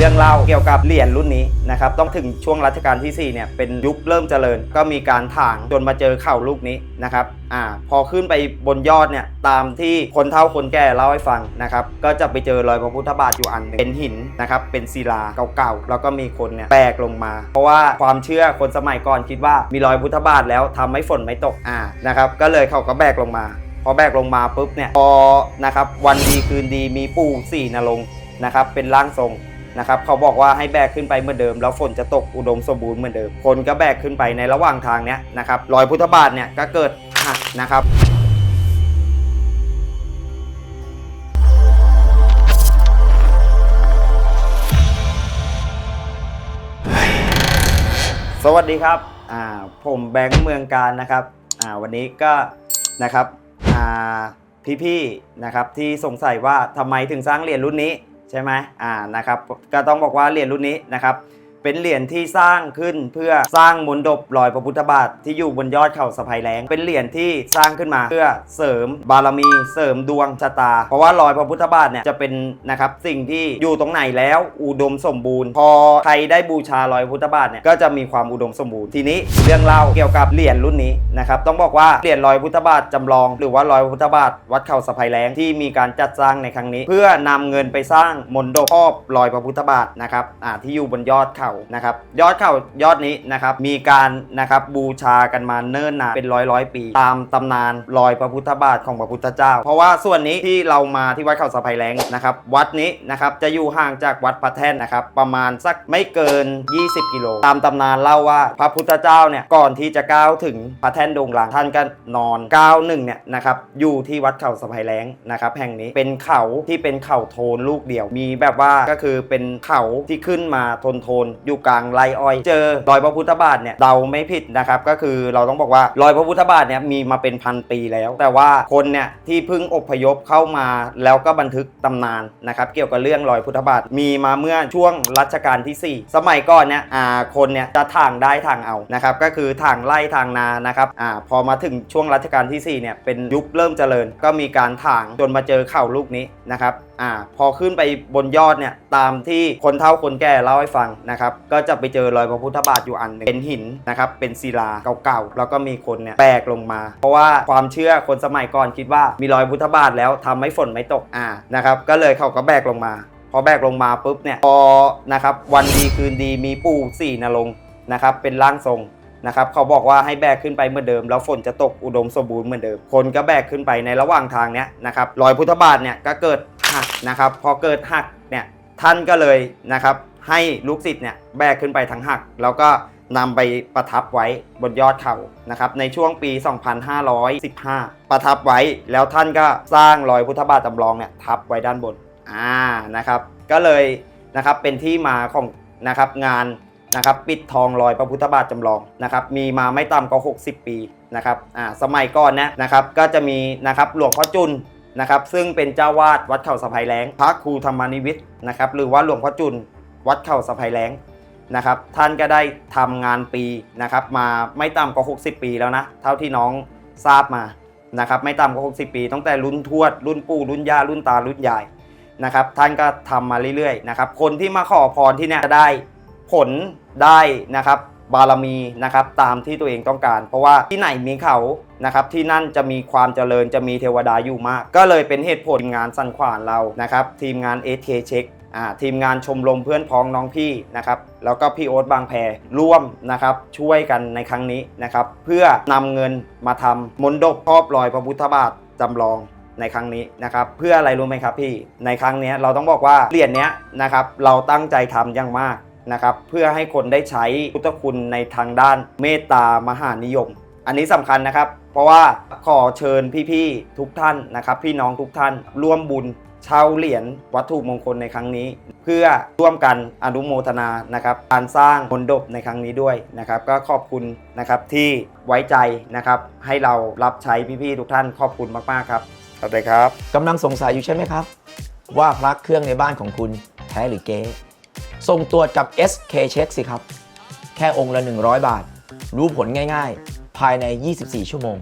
เรื่องเล่าเกี่ยวกับเหรียญรุ่นนี้นะครับต้องถึงช่วงรัชกาลที่4เนี่ยเป็นยุคเริ่มเจริญ ก็มีการถางจนมาเจอเข่าลูกนี้นะครับอ่าพอขึ้นไปบนยอดเนี่ยตามที่คนเฒ่าคนแก่เล่าให้ฟังนะครับก็จะไปเจอรอยพระพุทธบาทอยู่อันนึงเป็นหินนะครับเป็นศิลาเก่าๆแล้วก็มีคนเนี่ยแบกลงมา เพราะว่าความเชื่อคนสมัยก่อนคิดว่ามีรอยพุทธบาทแล้วทำให้ฝนไม่ตกอ่านะครับก็เลยเขาก็แบกลงมา พอแบกลงมาปุ๊บเนี่ยพอนะครับวันดีคืนดีมีปู่สี่นรงนะครับเป็นร่างทรง นะครับเขาบอกว่าให้แบกขึ้นไปเหมือนเดิม แล้วฝนจะตกอุดมสมบูรณ์เหมือนเดิมคนก็แบกขึ้นไปในระหว่างทางเนี้ยนะครับรอยพุทธบาทเนี่ยก็เกิดหักนะครับสวัสดีครับอ่าผมแบงค์เมืองการนะครับอ่าวันนี้ก็นะครับอ่าพี่ๆนะครับที่สงสัยว่าทำไมถึงสร้างเหรียญรุ่นนี้ ใช่ไหมอ่านะครับก็ต้องบอกว่าเหรียญรุ่นนี้นะครับ เป็นเหรียญที่สร้างขึ้นเพื่อสร้างมนดบรอยพระพุทธบาทที่อยู่บนยอดเขาสะพายแรง เป็นเหรียญที่สร้างขึ้นมาเพื่อเสริมบารมีเสริมดวงชะตา เพราะว่ารอยพระพุทธบาทเนี่ยจะเป็นนะครับสิ่งที่อยู่ตรงไหนแล้วอุดมสมบูรณ์ พอใครได้บูชารอยพระพุทธบาทเนี่ยก็จะมีความอุดมสมบูรณ์ทีนี้เรื่องเล่าเกี่ยวกับเหรียญรุ่นนี้นะครับต้องบอกว่าเหรียญรอยพุทธบาทจำลอง หรือว่ารอยพระพุทธบาทวัดเขาสะพายแรงที่มีการจัดสร้างในครั้งนี้ เพื่อนำเงินไปสร้างมนดบครอบรอยพระพุทธบาทนะครับอ่าที่อยู่บนยอดเขานะครับยอดเขายอดนี้นะครับมีการนะครับบูชากันมาเนิ่นนานเป็นร้อยร้อยปี ตามตำนานรอยพระพุทธบาทของพระพุทธเจ้า เพราะว่าส่วนนี้ที่เรามาที่วัดเขาสะพายแรงนะครับวัดนี้นะครับจะอยู่ห่างจากวัดพระแท่นนะครับประมาณสักไม่เกิน 20 กิโล ตามตำนานเล่าว่าพระพุทธเจ้าเนี่ยก่อนที่จะก้าวถึงพระแท่นดงหลังท่านก็นอนก้าวหนึ่งเนี่ยนะครับอยู่ที่วัดเขาสะพายแรงนะครับแห่งนี้เป็นเขาที่เป็นเขาโทนลูกเดียวมีแบบว่าก็คือเป็นเขาที่ขึ้นมาทนโทนอยู่กลางไรอ้อย เจอรอยพระพุทธบาทเนี่ยเดาไม่ผิดนะครับก็คือเราต้องบอกว่ารอยพระพุทธบาทเนี่ยมีมาเป็นพันปีแล้ว แต่ว่าคนเนี่ยที่เพิ่งอพยพเข้ามาแล้วก็บันทึกตำนานนะครับเกี่ยวกับเรื่องรอยพุทธบาทมีมาเมื่อช่วงรัชกาลที่ 4 สมัยก่อนเนี่ยอ่าคนเนี่ยจะทางได้ทางเอานะครับก็คือทางไล่ทางนานะครับอ่าพอมาถึงช่วงรัชกาลที่4เนี่ยเป็นยุคเริ่มเจริญ ก็มีการถางจนมาเจอเข่าลูกนี้นะครับ อ่าพอขึ้นไปบนยอดเนี่ยตามที่คนเฒ่าคนแก่เล่าให้ฟังนะครับก็จะไปเจอรอยพระพุทธบาทอยู่อันหนึงเป็นหินนะครับเป็นศิลาเก่าๆแล้วก็มีคนเนี่ยแบกลงมา เพราะว่าความเชื่อคนสมัยก่อนคิดว่ามีรอยพุทธบาทแล้วทำให้ฝนไม่ตกอ่านะครับก็เลยเขาก็แบกลงมา พอแบกลงมาปุ๊บเนี่ยพอนะครับวันดีคืนดีมีปู่สี่นรงนะครับเป็นร่างทรงนะครับเขาบอกว่าให้แบกขึ้นไปเหมือนเดิม แล้วฝนจะตกอุดมสมบูรณ์เหมือนเดิม คนก็แบกขึ้นไปในระหว่างทางเนี้ยนะครับรอยพุทธบาทเนี่ยก็เกิด หักนะครับพอเกิดหักเนี่ยท่านก็เลยนะครับให้ลูกศิษย์เนี่ยแบกขึ้นไปทั้งหัก แล้วก็นำไปประทับไว้บนยอดเขานะครับในช่วงปี 2515 ประทับไว้แล้วท่านก็สร้างรอยพุทธบาทจำลองเนี่ยทับไว้ด้านบนอ่านะครับก็เลยนะครับเป็นที่มาของนะครับงานนะครับปิดทองรอยพระพุทธบาทจำลองนะครับมีมาไม่ต่ำกว่า60 ปีนะครับอ่าสมัยก่อนนะนะครับก็จะมีนะครับหลวงพ่อจุน นะครับซึ่งเป็นเจ้าวาดวัดเขาสะพายแรงพระครูธรรมานิวิทย์นะครับหรือว่าหลวงพ่อจุนวัดเขาสะพายแรงนะครับท่านก็ได้ทำงานปีนะครับมาไม่ต่ำกว่า 60 ปีแล้วนะเท่าที่น้องทราบมานะครับไม่ต่ำกว่า 60 ปี ตั้งแต่รุ่นทวด รุ่นปู่รุ่นย่ารุ่นตารุ่นยายนะครับท่านก็ทำมาเรื่อยๆนะครับคนที่มาขอพรที่เนี่ยจะได้ผลได้นะครับบารมีนะครับตามที่ตัวเองต้องการ เพราะว่าที่ไหนมีเขา นะครับที่นั่นจะมีความเจริญจะมีเทวดาอยู่มาก ก็เลยเป็นเหตุผลงานสันขวานเรานะครับทีมงาน SK Check อ่าทีมงานชมรมเพื่อนพ้องน้องพี่นะครับแล้วก็พี่โอ๊ตบางแพรร่วมนะครับช่วยกันในครั้งนี้นะครับเพื่อนำเงินมาทำมนดบครอบรอยพระพุทธบาทจำลองในครั้งนี้นะครับเพื่ออะไรรู้ไหมครับพี่ในครั้งนี้เราต้องบอกว่าเหรียญเนี้นะครับเราตั้งใจทำอย่างมากนะครับเพื่อให้คนได้ใช้พุทธคุณในทางด้านเมตตามหานิยม อันนี้สำคัญนะครับ เพราะว่าขอเชิญพี่ๆทุกท่านนะครับ พี่น้องทุกท่าน ร่วมบุญเช่าเหรียญวัตถุมงคลในครั้งนี้ เพื่อร่วมกันอนุโมทนานะครับการสร้างมนดบในครั้งนี้ด้วยนะครับ ก็ขอบคุณนะครับที่ไว้ใจนะครับ ให้เรารับใช้พี่ๆทุกท่านขอบคุณมากๆครับสวัสดีครับกำลังสงสัยอยู่ใช่ไหมครับ ว่าพระเครื่องในบ้านของคุณแท้หรือเก๊ส่งตรวจกับ SK Check สิครับ แค่องค์ละ 100 บาท รู้ผลง่าย ๆ ภายใน 24 ชั่วโมง